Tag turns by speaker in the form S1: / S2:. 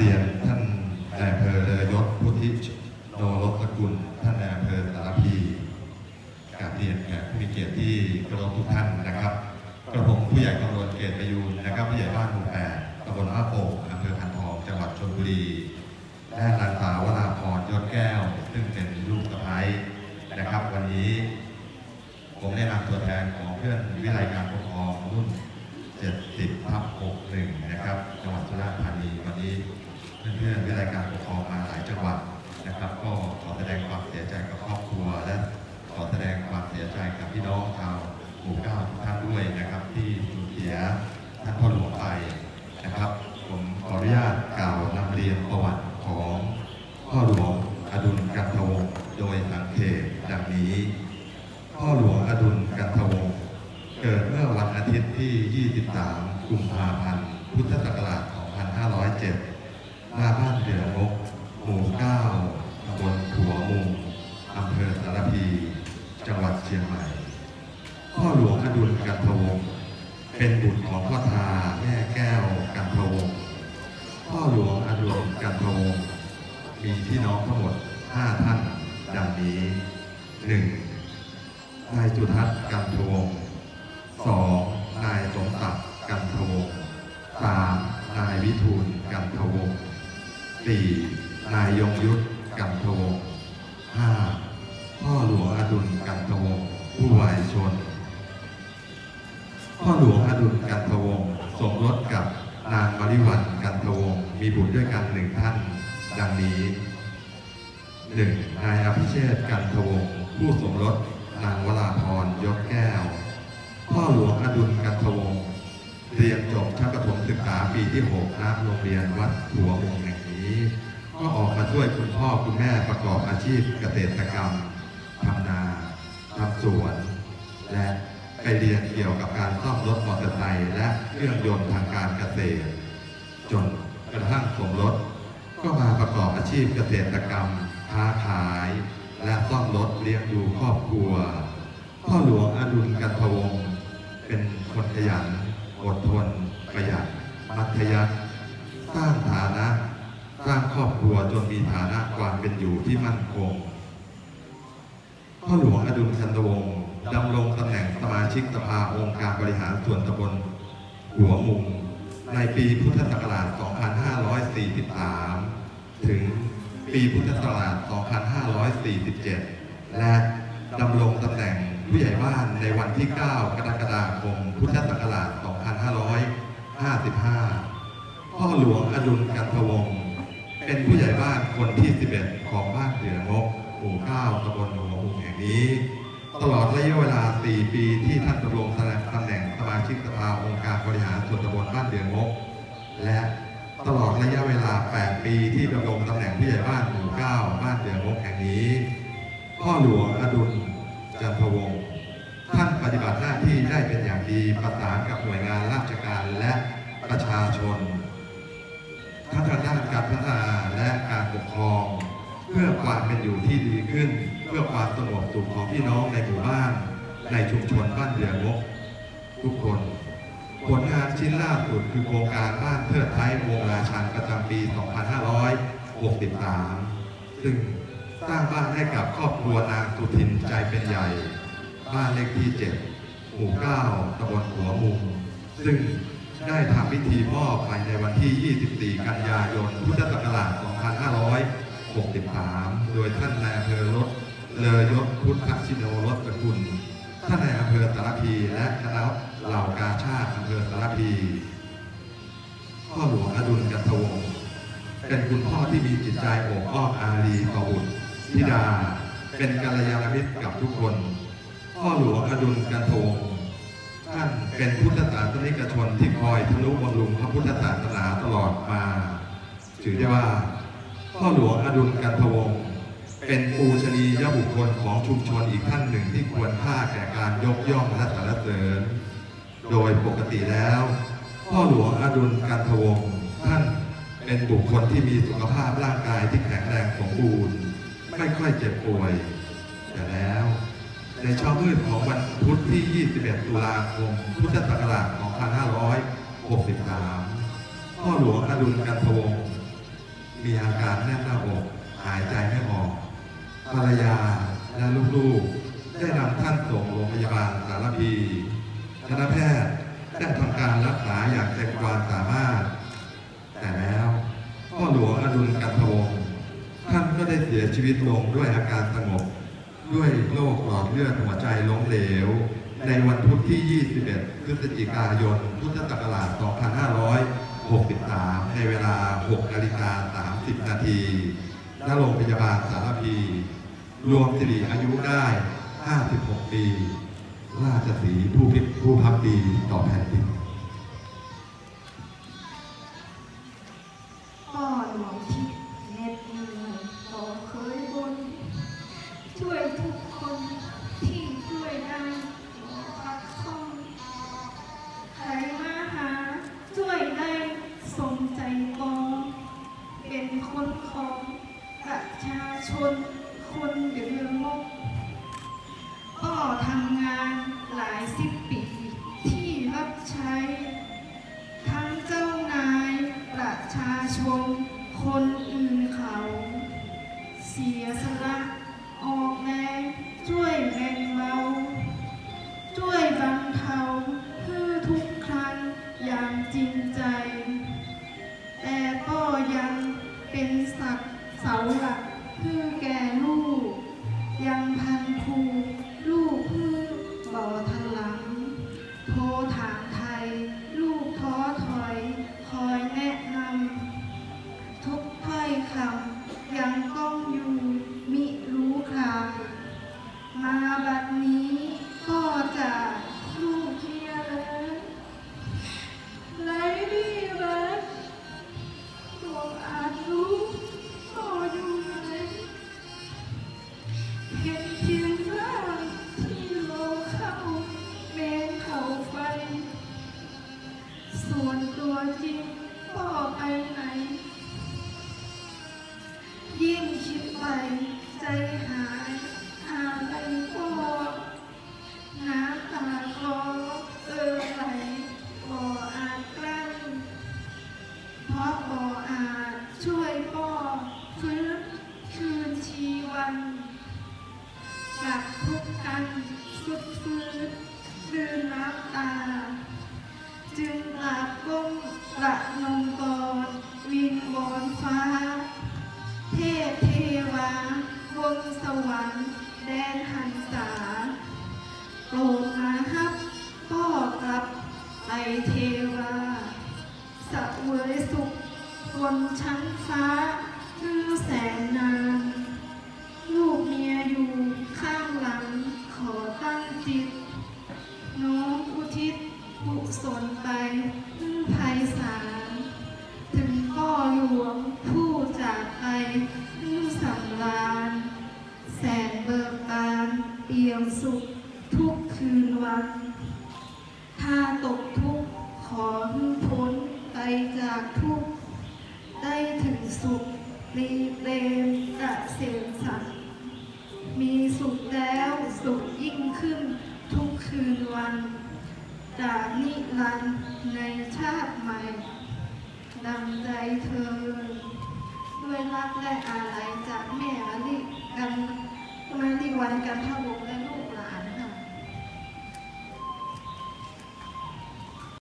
S1: เรียนท่านนายอำเภอเลยยศพุทธิโนรสกุล ท่านนายอำเภอสารพีกราบเรียนแขกผู้มีเกียรติที่เคารพทุกท่านนะครับกระผมผู้ใหญ่กำลังเกตประยูนนะครับผู้ใหญ่บ้านหมู่แปดตำบลอาโป่งอำเภอพันทองจังหวัดชลบุรีและนางสาววราพรยศแก้ว ซึ่งเป็นลูกสะใภ้นะครับ วันนี้ ผมได้นำตัวแทนของเพื่อนวิไลการปกครองรุ่น 70ทับ61 นะครับจังหวัดสุราษฎร์ธานีวันนี้ เพื่อนๆวิไลการปกครองมาหลายจังหวัดนะครับ ก็ขอแสดงความเสียใจกับครอบครัว และขอแสดงความเสียใจกับพี่น้องชาวหมู่เก้าทุกท่านด้วยนะครับ ที่สูญเสียท่านพ่อหลวงไปนะครับ ผมขออนุญาตกล่าวนำเรียนประวัติของพ่อหลวงอดุลกันทวงโดยสังเขปดังนี้ พ่อหลวงอดุลกันทวงเกิดเมื่อวันอาทิตย์ที่ 23 กุมภาพันธ์ พุทธศักราช 2507 หน้าบ้านเดืองกหมู่9ตำบลขัวมุงอำเภอสารพี จังหวัดเชียงใหม่ พ่อหลวงอดุลกันทวง เป็นบุตรของพ่อทาแม่แก้วกันทวง พ่อหลวงอดุลกันทวง มีพี่น้องทั้งหมด5ท่าน ดังนี้ 1. นายจุทัศน์กันทวงสองนายสมศักดิ์กันทวงสามนายวิทูลกันทวง์ สี่นายยงยุทธกันทวงห้าพ่อหลวงอดุลกันทวงผู้วายชน พ่อหลวงอดุลกันทวงสมรสกับนางมาริวันกันทวงมีบุตรด้วยกันหนึ่งท่าน ดังนี้หนึ่งนายอภิเชษกันทวงผู้สมรสนางวราพรยศแก้ว พ่อหลวงอดุลกันทวงเรียนจบชั้นประถมศึกษาปีที่6ณโรงเรียนวัดหัวมุงแห่ง นี้ ก็ออกมาช่วยคุณพ่อคุณแม่ประกอบอาชีพเกษตรกรรมทำนาทำสวน และไปเรียนเกี่ยวกับการซ่อมรถมอเตอร์ไซค์และเครื่องยนต์ทางการเกษตร จนกระทั่งสมรสก็มาประกอบอาชีพเกษตรกรรมค้าขาย และซ่อมรถเลี้ยงดูครอบครัว พ่อหลวงอดุลกันทวงศ์เป็นคนขยันอดทนประหยัดมัธยันสร้างฐานะ สร้างครอบครัวจนมีฐานะความเป็นอยู่ที่มั่นคง พ่อหลวงอดุลกันทวงศ์ดำรงตำแหน่งสมาชิกสภาองค์การบริหารส่วนตำบลหัวมุงในปีพุทธศักราช 2543 ถึงปีพุทธศักราช 2547 และดำรงตำแหน่งผู้ใหญ่บ้านในวันที่ 9 กรกฎาคม พุทธศักราช 2555 พ่อหลวงอดุลกันทวงศ์ เป็นผู้ใหญ่บ้านคนที่ 11 ของบ้านเดืองกหมู่9ตำบลหัวมุงแห่งนี้ ตลอดระยะเวลา 4 ปีที่ท่านดำรงตำแหน่งสมาชิกสภาองค์การบริหารส่วนตำบลบ้านเดืองกและตลอดระยะเวลา 8 ปีที่ดำรงตำแหน่งผู้ใหญ่บ้านหมู่ 9 บ้านเดืองกแห่งนี้ พ่อหลวงอดุลจันทวงศ์ท่านปฏิบัติหน้าที่ได้เป็นอย่างดีประสานกับหน่วยงานราชการและประชาชน ทั้งทาด้านการพัฒนาและการปกครอง เพื่อความเป็นอยู่ที่ดีขึ้น เพื่อความสงบสุขของพี่น้องในหมู่บ้าน ในชุมชนบ้านเดืองกทุกคน ผลงานชิ้นล่าสุดคือโครงการบ้านเทิดไทยวงราชันประจำปี 2563 ซึ่งสร้างบ้านให้กับครอบครัวนางสุทินใจเป็นใหญ่ บ้านเลขที่ 7 หมู่ 9ตำบลหัวมุม ซึ่ง ได้ทำพิธีมอบไปในวันที่ 24 กันยายน พุทธศักราช 2563 โดยท่านนายอำเภอรถเลอยศพุทธชิโนรสสกุลท่านนายอำเภอสารพีและคณะเหล่ากาชาติอำเภอสารพีพ่อหลวงอดุลกันทวงศ์เป็นคุณพ่อที่มีจิตใจโอบอ้อมอารีต่อบุตรธิดา เป็นกัลยาณมิตรกับทุกคน พ่อหลวงอดุลกันทวงศ์ ท่านเป็นพุทธศาสนิกชนที่คอยทนุบำรุงพระพุทธศาสนาตลอดมา ถือได้ว่าพ่อหลวงอดุลกันทวงศ์เป็นปูชนียบุคคลของชุมชนอีกท่านหนึ่งที่ควรค่าแก่การยกย่องและสรรเสริญ โดยปกติแล้ว พ่อหลวงอดุลกันทวงศ์ท่านเป็นบุคคลที่มีสุขภาพร่างกายที่แข็งแรงสมบูรณ์ไม่ค่อยเจ็บป่วย แต่แล้ว ในเช้ามืดของวันพุธที่ 21 ตุลาคม พุทธศักราช 2563 พ่อหลวงอดุลกันทวงศ์มีอาการแน่นหน้าอกหายใจไม่ออก ภรรยาและลูกๆ ได้นำท่านส่งโรงพยาบาลสารพีคณะแพทย์ได้ทำการรักษาอย่างเต็มความสามารถ แต่แล้วพ่อหลวงอดุลกันทวงศ์ท่านก็ได้เสียชีวิตลงด้วยอาการสงบ ด้วยโรคหลอดเลือดหัวใจล้มเหลว ในวันพุธที่ 21 พฤศจิกายน พุทธศักราช 2563 ในเวลา 6 นาฬิกา 30 นาทีณโรงพยาบาลสารพี รวมสิริอายุได้ 56 ปี ราชสีผู้พิผู้พักดีต่อแผ่นดินา
S2: ชนคนเดือมกพ่อทำงานหลายสิบปีที่รับใช้ ทั้งเจ้านายประชาชน คนอื่นเขา เสียสละออกแรงช่วยแบ่งเบาช่วยบรรเทาเพื่อทุกครั้งอย่างจริงใจ แต่ก็ยังเป็นสักเสาหลัก คือแก ใสวรรค์แดนหันษาโปรดมาฮับพ่อกลับไปเทวาสะเวยสุขบนชั้นฟ้าคือแสนนา กคืนวัน ถ้าตกทุกข์ขอพ้นไปจากทุกข์ได้ถึงสุขรีเรมกะเสมสันมีสุขแล้วสุขยิ่งขึ้นทุกคืนวันจากนิรันดรในชาติใหม่ ดังใจเธอ ด้วยรักและอาลัยจากแม่มะลิกันมะลิวันกันทบุกและ